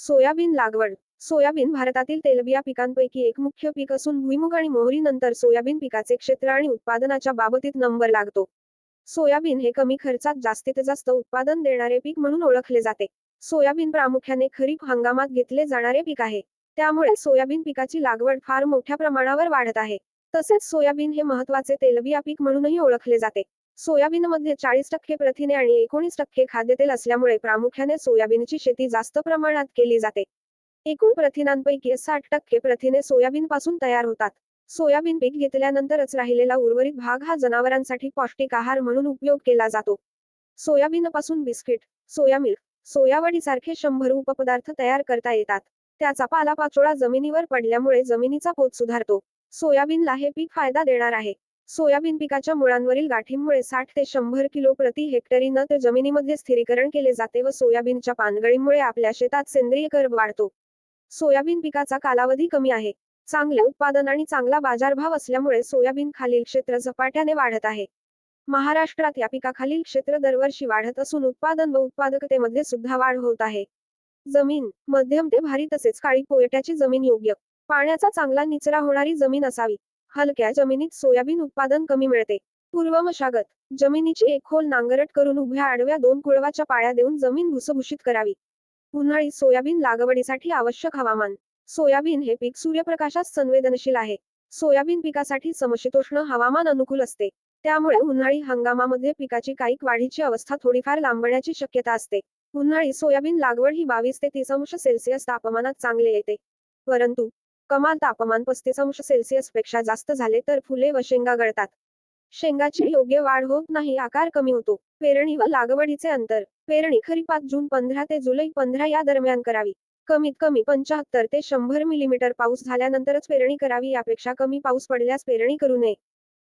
Soybean लागवड. Soybean भारतातील तेलबिया पिकांपैकी एक मुख्य पीक असून भुईमुग आणि मोहरी नंतर सोयाबीन पिकाचे क्षेत्र आणि उत्पादनाच्या बाबतीत नंबर लागतो. सोयाबीन हे कमी खर्चात जास्तीत जास्त उत्पादन देणारे पीक म्हणून ओळखले जाते. सोयाबीन प्रामुख्याने खरीप हंगामात घेतले जाणारे पीक आहे. त्यामुळे सोयाबीन पिकाची लागवड फार मोठ्या प्रमाणावर वाढत आहे. तसेच सोयाबीन हे महत्त्वाचे तेलबिया पीक म्हणूनही ओळखले जाते. सोयाबीनमध्ये चाळीस टक्के प्रथिने आणि एकोणीस टक्के खाद्यतेल असल्यामुळे प्रामुख्याने सोयाबीनची शेती जास्त प्रमाणात केली जाते. एकूण प्रथिनांपैकी साठ टक्के प्रथिने सोयाबीन पासून तयार होतात. सोयाबीन पीक घेतल्यानंतरच राहिलेला उर्वरित भाग हा जनावरांसाठी पौष्टिक आहार म्हणून उपयोग केला जातो. सोयाबीनपासून बिस्किट सोया मिल्क सोयावडीसारखे शंभर उपपदार्थ तयार करता येतात. त्याचा पालापाचोळा जमिनीवर पडल्यामुळे जमिनीचा पोत सुधारतो. सोयाबीनला हे पीक फायदा देणार आहे. सोयाबीन पिकाच्या मुळांवरील गाठींमुळे साठ ते शंभर किलो प्रति हेक्टरी नत्र जमिनीमध्ये स्थिरीकरण केले जाते व सोयाबीनच्या पानगळीमुळे आपल्या शेतात सेंद्रिय कर्ब वाढतो. सोयाबीन पिकाचा कालावधी कमी आहे. चांगले उत्पादन आणि चांगला बाजारभाव असल्यामुळे सोयाबीन खालील क्षेत्र झपाट्याने वाढत आहे. महाराष्ट्रात या पिकाखालील क्षेत्र दरवर्षी वाढत असून उत्पादन व उत्पादकतेमध्ये सुद्धा वाढ होत आहे. जमीन मध्यम ते भारी तसेच काळी पोयट्याची जमीन योग्य. पाण्याचा चांगला निचरा होणारी जमीन असावी. हलक्या जमिनीत सोयाबीन उत्पादन कमी मिळते. पूर्व मशागत जमिनीची एक खोल नांगरट करून उभ्या आडव्या दोन कुळवाच्या पाळ्या देऊन जमीन भुसभुशीत करावी. उन्हाळी सोयाबीन लागवडीसाठी आवश्यक हवामान. सोयाबीन हे पीक सूर्यप्रकाशास संवेदनशील आहे. सोयाबीन पिकासाठी समशीतोष्ण हवामान अनुकूल असते. त्यामुळे उन्हाळी हंगामामध्ये पिकाची काईक वाढीची अवस्था थोडीफार लांबण्याची शक्यता असते. उन्हाळी सोयाबीन लागवड ही बावीस ते तीस अंश सेल्सिअस तापमानात चांगले येते. परंतु कमाल तापमान पस्तीस अंश सेल्सिअसपेक्षा जास्त झाले तर फुले व शेंगा गळतात. शेंगाची योग्य वाढ होत नाही आकार कमी होतो. पेरणी व लागवडीचे अंतर. पेरणी खरीपात जून पंधरा ते जुलै पंधरा या दरम्यान करावी. कमीत कमी पंचाहत्तर ते शंभर मिलीमीटर पाऊस झाल्यानंतरच पेरणी करावी यापेक्षा कमी पाऊस पडल्यास पेरणी करू नये.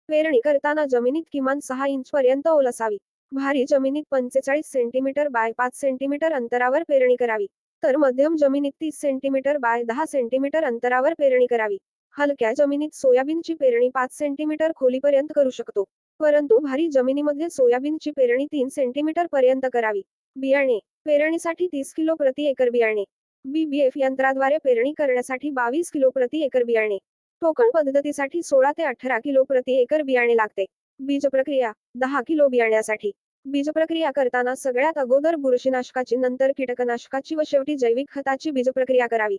पेरणी करताना जमिनीत किमान सहा इंच पर्यंत ओल असावी भारी जमिनीत पंचेचाळीस सेंटीमीटर बाय पाच सेंटीमीटर अंतरावर पेरणी करावी. तर मध्यम जमिनीत तीस सेंटीमीटर बाय दहा सेंटीमीटर अंतरावर पेरणी करावी. हलक्या जमिनीत सोयाबीनची पेरणी पाच सेंटीमीटर खोलीपर्यंत करू शकतो. परंतु भारी जमिनीमध्ये सोयाबीनची पेरणी तीन सेंटीमीटर पर्यंत करावी. बियाणे पेरणीसाठी तीस किलो प्रति एकर बियाणे. बीबीएफ यंत्राद्वारे पेरणी करण्यासाठी बावीस किलो प्रति एकर बियाणे. टोकण पद्धतीसाठी सोळा ते अठरा किलो प्रति एकर बियाणे लागते. बीज प्रक्रिया दहा किलो बियाण्यासाठी. बीजप्रक्रिया करताना सगळ्यात अगोदर बुरशीनाशकाची नंतर कीटकनाशकाची व शेवटी जैविक खताची बीजप्रक्रिया करावी.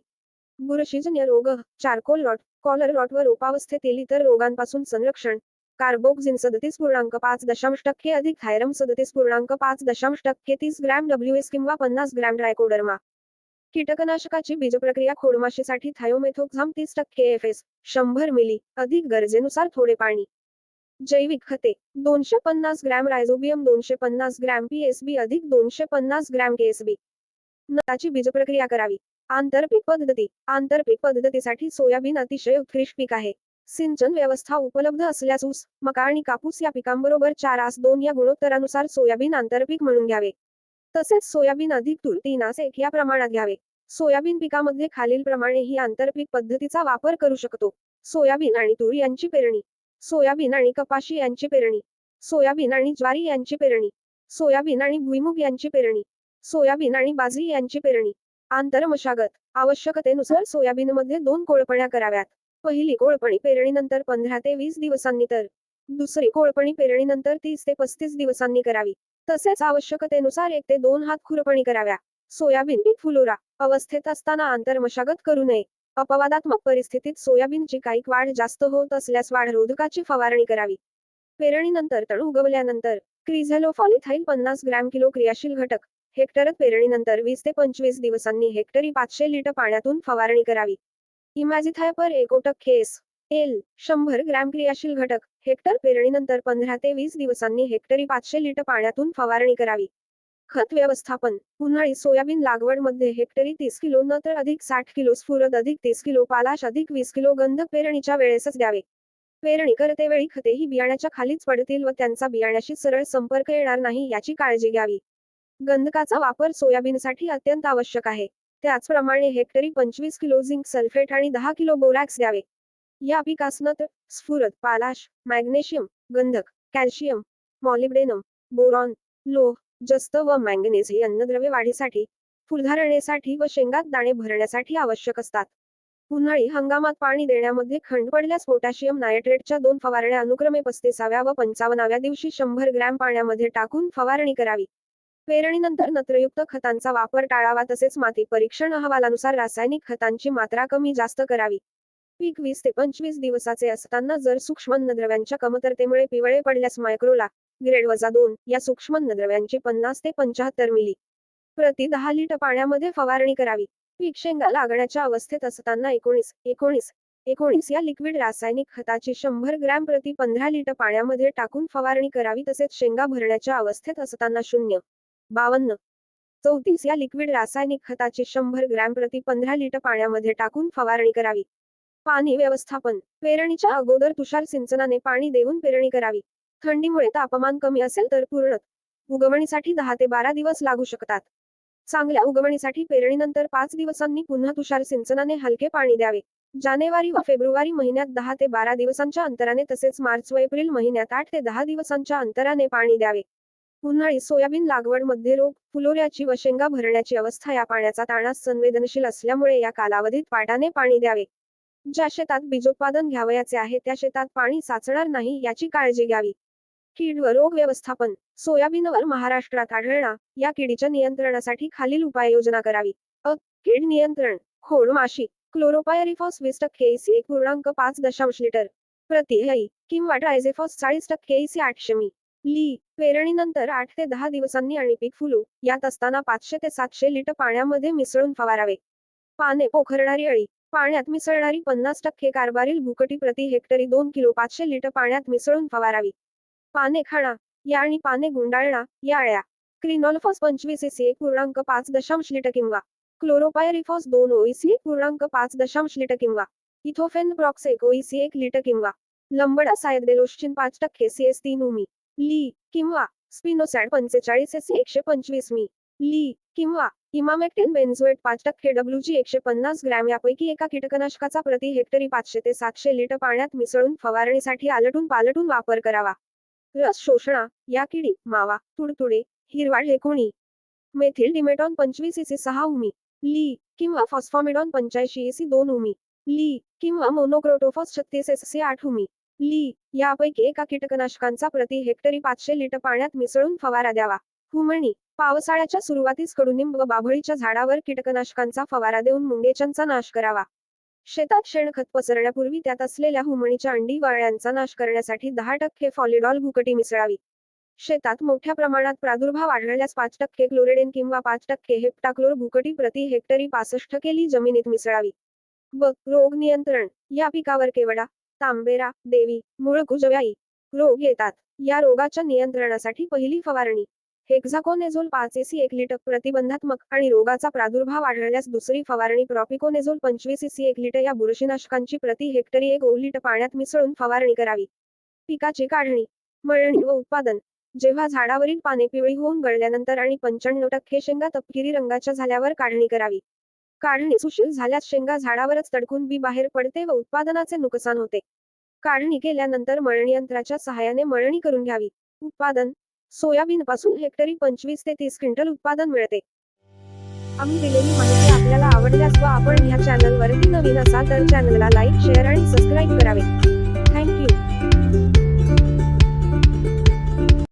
बुरशीजन्य रोग चारकोल रॉट कॉलर लॉट व रोपावस्थेतील इतर रोगांपासून संरक्षण. कार्बोक्झिन सदतीस पूर्णांक पाच दशांश टक्के अधिक थायरम सदतीस पूर्णांक पाच दशांश टक्के तीस ग्रॅम डब्ल्यू एस किंवा पन्नास ग्रॅम ड्रायकोडर्मा कीटकनाशकाची बीजप्रक्रिया खोडमाशीसाठी थायोमेथोक्झाम तीस टक्के एफ एस शंभर मिली अधिक गरजेनुसार थोडे पाणी. जैविक खते दोनशे पन्नास ग्रॅम रायझोबियम दोनशे पन्नास ग्रॅम पीएसबी अधिक दोनशे पन्नास ग्रॅम केएसबी नताची बीजप्रक्रिया करावी. आंतरपीक पद्धती आंतरपीक पद्धतीसाठी सोयाबीन अतिशय उत्कृष्ट पीक आहे. सिंचन व्यवस्था उपलब्ध असल्यास ऊस मका आणि कापूस या पिकांबरोबर चार आस दोन या गुणोत्तरानुसार सोयाबीन आंतरपीक म्हणून घ्यावे. तसेच सोयाबीन अधिक तूर तीन आस एक या प्रमाणात घ्यावे. सोयाबीन पिकामध्ये खालील प्रमाणे ही आंतरपीक पद्धतीचा वापर करू शकतो. सोयाबीन आणि तूर यांची पेरणी सोयाबीन आणि कपाशी यांची पेरणी. सोयाबीन आणि ज्वारी यांची पेरणी. सोयाबीन आणि भुईमुग यांची पेरणी. सोयाबीन आणि बाजरी यांची पेरणी. आंतर मशागत. आवश्यकतेनुसार सोयाबीनमध्ये दोन कोळपण्या कराव्यात. पहिली कोळपणी पेरणीनंतर पंधरा ते वीस दिवसांनी तर. दुसरी कोळपणी पेरणीनंतर तीस ते पस्तीस दिवसांनी करावी. तसेच आवश्यकतेनुसार एक ते दोन हात खुरपणी कराव्या. सोयाबीन पीक फुलोरा. अवस्थेत असताना आंतर मशागत करू नये. अपवादात्मक परिस्थितीत सोयाबीनची काईक वाढ जास्त होत असल्यास वाढ रोधकाची फवारणी करावी. पेरणीनंतर तण उगवल्यानंतर क्रिझेलोफॉलिथाईल पन्नास ग्रॅम किलो क्रियाशील घटक हेक्टरत पेरणीनंतर वीस ते पंचवीस दिवसांनी हेक्टरी पाचशे लिटर पाण्यातून फवारणी करावी. इमॅझिथायपर एकोटक खेस एल शंभर ग्रॅम क्रियाशील घटक हेक्टर पेरणीनंतर पंधरा ते वीस दिवसांनी हेक्टरी पाचशे लिटर पाण्यातून फवारणी करावी. खत व्यवस्थापन. उन्हाळी सोयाबीन लागवडमध्ये हेक्टरी तीस किलो न तर अधिक साठ किलो स्फुरद अधिक तीस किलो पालाश अधिक वीस किलो गंधक पेरणीच्या वेळेसच द्यावे. पेरणी करतेवेळी खतेही खते ही बियाण्याच्या खालीच पडतील व त्यांचा बियाण्याशी सरळ संपर्क येणार नाही याची काळजी घ्यावी. गंधकाचा वापर सोयाबीनसाठी अत्यंत आवश्यक आहे. त्याचप्रमाणे हेक्टरी पंचवीस किलो झिंक सल्फेट आणि दहा किलो बोरॅक्स द्यावे. या पिकास नत्र स्फुरद पालाश मॅग्नेशियम गंधक कॅल्शियम मॉलिब्डेनम बोरॉन लोह जस्त व मॅंगनीज ही अन्नद्रव्य वाढीसाठी फुलधारणेसाठी व शेंगात दाणे भरण्यासाठी आवश्यक असतात. उन्हाळी हंगामात पाणी देण्यामध्ये खंड पडल्यास पोटॅशियम नायट्रेटच्या दोन फवारण्या अनुक्रमे पस्तीसाव्या व पंचावन्नाव्या दिवशी शंभर ग्रॅम पाण्यामध्ये टाकून फवारणी करावी. पेरणीनंतर नत्रयुक्त खतांचा वापर टाळावा तसेच माती परीक्षण अहवालानुसार रासायनिक खतांची मात्रा कमी जास्त करावी. पीक वीस ते पंचवीस दिवसाचे असताना जर सूक्ष्म अन्नद्रव्यांच्या कमतरतेमुळे पिवळे पडल्यास मायक्रोला ग्रेड वजा दोन या सूक्ष्म अन्नद्रव्यांची पन्नास ते पंचाहत्तर मिली. प्रति दहा लिटर पाण्यामध्ये फवारणी करावी. पीक शेंगा लागण्याच्या अवस्थेत असताना एकोणीस एकोणीस एकोणीस या लिक्विड रासायनिक खताची शंभर ग्रॅम प्रति पंधरा लिटर पाण्यामध्ये टाकून फवारणी करावी तसेच शेंगा भरण्याच्या अवस्थेत असताना शून्य बावन्न चौतीस या लिक्विड रासायनिक खताची शंभर ग्रॅम प्रति पंधरा लिटर पाण्यामध्ये टाकून फवारणी करावी. पाणी व्यवस्थापन पेरणीच्या अगोदर तुषार सिंचनाने पाणी देऊन पेरणी करावी. थंडीमुळे तापमान कमी असेल तर पूर्ण उगवणीसाठी दहा ते बारा दिवस लागू शकतात. चांगल्या उगवणीसाठी पेरणीनंतर पाच दिवसांनी पुन्हा तुषार सिंचनाने हलके पाणी द्यावे. जानेवारी व फेब्रुवारी महिन्यात दहा ते बारा दिवसांच्या अंतराने तसेच मार्च व एप्रिल महिन्यात आठ ते दहा दिवसांच्या अंतराने पाणी द्यावे. उन्हाळी सोयाबीन लागवडमध्ये रोग फुलोऱ्याची व शेंगा भरण्याची अवस्था या पाण्याचा ताणास संवेदनशील असल्यामुळे या कालावधीत पाटाने पाणी द्यावे. ज्या शेतात बीजोत्पादन घ्यावयाचे आहे त्या शेतात पाणी साचणार नाही याची काळजी घ्यावी. कीड व रोग व्यवस्थापन सोयाबीनवर महाराष्ट्रात आढळणा या किडीच्या नियंत्रणासाठी खालील उपाययोजना करावी. अ कीड नियंत्रण खोड माशी क्लोरोपायरिफॉस वीस टक्के एसी एक पूर्णांक पाच दशांश लिटर प्रति हई किंवा ट्रायझेफॉस चाळीस टक्के एसी आठशे मी. ली पेरणीनंतर आठ ते दहा दिवसांनी आणि पीक फुलू यात असताना पाचशे ते सातशे लिटर पाण्यामध्ये मिसळून फवारावे. पाने पोखरणारी अळी पाण्यात मिसळणारी पन्नास टक्के कारभारील भुकटी प्रति हेक्टरी दोन किलो पाचशे लिटर पाण्यात मिसळून फवारावी. पाने खाणा या आणि पाने गुंडाळणा याळ्या अळ्या. पंचवीस एसी एक पूर्णांक पाच दशांश लिटर किंवा. क्लोरोपायरिफॉस दोन ओईसी एक पूर्णांक पाच दशांश लिटर किंवा. इथोफेन ब्रॉक्स एक ओईसी एक लिटर किंवा. लंबडा सायदेलोश्चिन पाच टक्के सी एस तीन उमी ली किंवा. स्पिनोसॅड पंचेचाळीस एसी एकशे पंचवीस मी. ली किंवा. इमामेक्टिन बेन्झोएट पाच टक्के डब्ल्यूजी एकशे पन्नास ग्रॅम यापैकी एका कीटकनाशकाचा प्रति हेक्टरी पाचशे ते सातशे लिटर पाण्यात मिसळून फवारणीसाठी आलटून पालटून वापर करावा. रस शोषणा या किडी मावा तुडतुडे हिरवाळ हेकोणी मेथिल डिमेटॉन पंचवीस एसी सहा उमी. ली किंवा फॉस्फॉमिडॉन पंच्याऐंशी एसी दोन उमी. ली किंवा मोनोक्रोटोफॉस छत्तीस एससी आठ उमी. ली यापैकी एका कीटकनाशकांचा प्रति हेक्टरी पाचशे लिटर पाण्यात मिसळून फवारा द्यावा. हुमणी पावसाळ्याच्या सुरुवातीस कडुनिंब व बाभळीच्या झाडावर कीटकनाशकांचा फवारा देऊन मुंगेच्यांचा नाश करावा. शेतात शेणखत पसरण्यापूर्वी त्यात असलेल्या हुमणीच्या अंडी वाळ्यांचा नाश करण्यासाठी दहा टक्के फॉलिडॉल भुकटी मिसळावी. शेतात मोठ्या प्रमाणात प्रादुर्भाव आढळल्यास पाच टक्के क्लोरेडेन किंवा पाच टक्के हेप्टाक्लोर भुकटी प्रति हेक्टरी पासष्ट केली जमिनीत मिसळावी. ब रोग नियंत्रण या पिकावर केवडा तांबेरा देवी मुळकुजव्याई रोग येतात. या रोगाच्या नियंत्रणासाठी पहिली फवारणी हेक्झाकोनेझोल पाच एसी एक लिटर प्रतिबंधात्मक आणि रोगाचा प्रादुर्भाव आढळल्यास दुसरी फवारणी प्रॉपिकोनेझोल पंचवीस एसी एक लिटर या बुरशीनाशकांची प्रति हेक्टरी एक ओलीट लिटर पाण्यात मिसळून फवारणी करावी. पिकाची काढणी मळणी व उत्पादन. जेव्हा झाडावरील पाने पिवळी होऊन गळल्यानंतर आणि पंच्याण्णव टक्के शेंगा तपकिरी रंगाच्या झाल्यावर काढणी करावी. काढणी सुशील झाल्यास शेंगा झाडावरच तडकून बी बाहेर पडते व उत्पादनाचे नुकसान होते. काढणी केल्यानंतर मळणी यंत्राच्या सहाय्याने मळणी करून घ्यावी. उत्पादन सोयाबीन पासून हेक्टरी पंचवीस ते तीस क्विंटल उत्पादन मिळते. आम्ही दिलेली माहिती आपल्याला आवडल्यास व आपण ह्या चॅनलवरती नवीन असाल तर चॅनलला लाईक शेअर आणि सबस्क्राईब करावे. Thank you